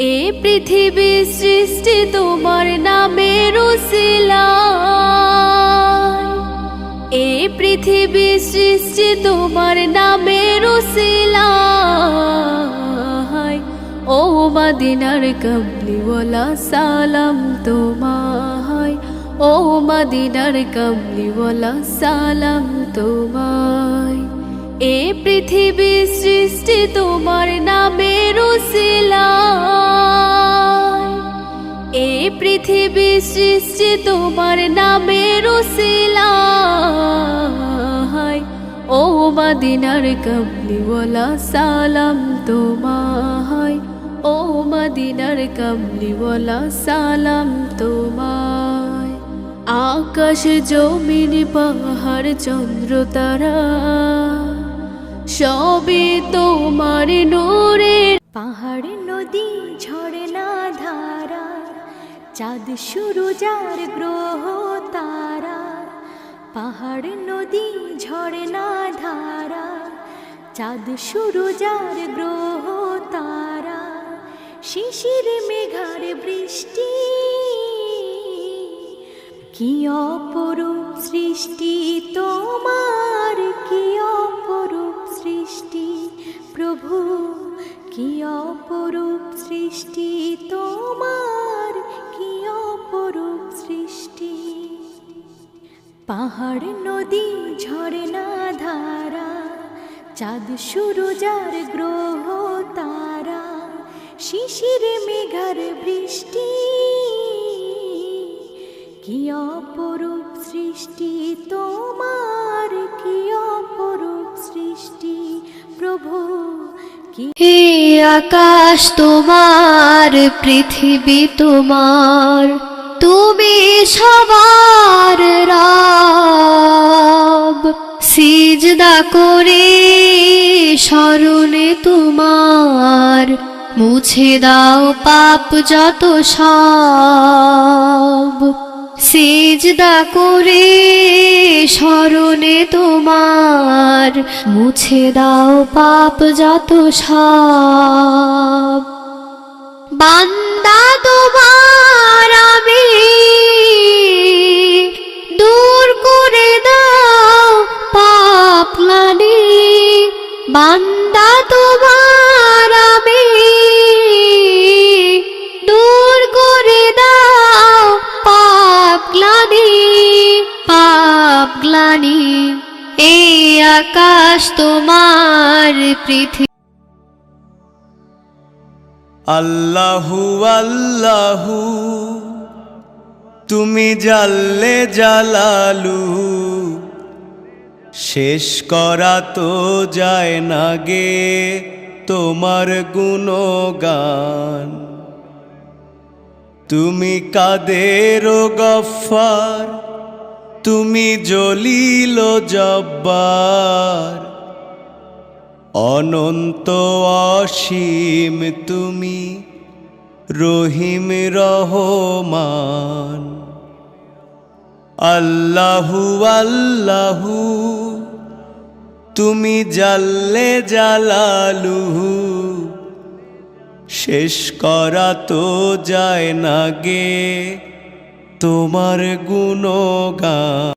এ পৃথিবী সৃষ্টি তোমার নামের এ পৃথিবী সৃষ্টি তোমার নামের ও মদিনার কমলিওয়ালা সালাম তোমায়। ও মদিনার কমলিওয়ালা সালাম তোমায়। এ পৃথিবী সৃষ্টি তোমার নামের উসিলায়। পৃথিবী সৃষ্টি তোমার নামের উসিলায় ও মদিনার কমলিওয়ালা সালাম তোমায়। ও মদিনার কমলিওয়ালা সালাম তোমায়। আকাশ, জমিন, পাহাড়, চন্দ্র, তারা সবই তোমার নূরের। পাহাড়, নদী, ঝর্ণা, ধারা চাঁদ শুরু যার গ্রহ তারা, পাহাড়, নদী, ঝর্ণা, ধারা। চাঁদ যার গ্রহ তারা, শিশির মেঘার বৃষ্টি। কি অপরূপ সৃষ্টি তোমার, কি অপরূপ সৃষ্টি প্রভু, কি অপরূপ সৃষ্টি তোমার। পাহাড়, নদী, ঝর্ণা, ধারা, চাঁদ শুরু যার গ্রহ, তারা, শিশির, মেঘার বৃষ্টি। কি অপরূপ সৃষ্টি তোমার, কি অপরূপ সৃষ্টি, প্রভু হে আকাশ তোমার, পৃথিবী তোমার। তুমি সবার রব। সিজদা করে স্মরণে তোমার, মুছে দাও পাপ যত সব। সিজদা করে স্মরণে তোমার, মুছে দাও পাপ যত সব। বান্দা বান্দা তোমার আমি। দূর করে দাও পাপ গ্লানি পাপ গ্লানি এই আকাশ তোমার পৃথিবী। আল্লাহু আল্লাহু, তুমি জাল্লে জালালু। শেষ করা তো যায় না গে তোমার গুণগান। তুমি কাদের গফার, তুমি জলিল জব্বার। অনন্ত অসীম তুমি, রহিম রহমান। আল্লাহু আল্লাহু তুমি জাললে জালালুহু শেষ করা তো যায় না গে তোমার গুণগান।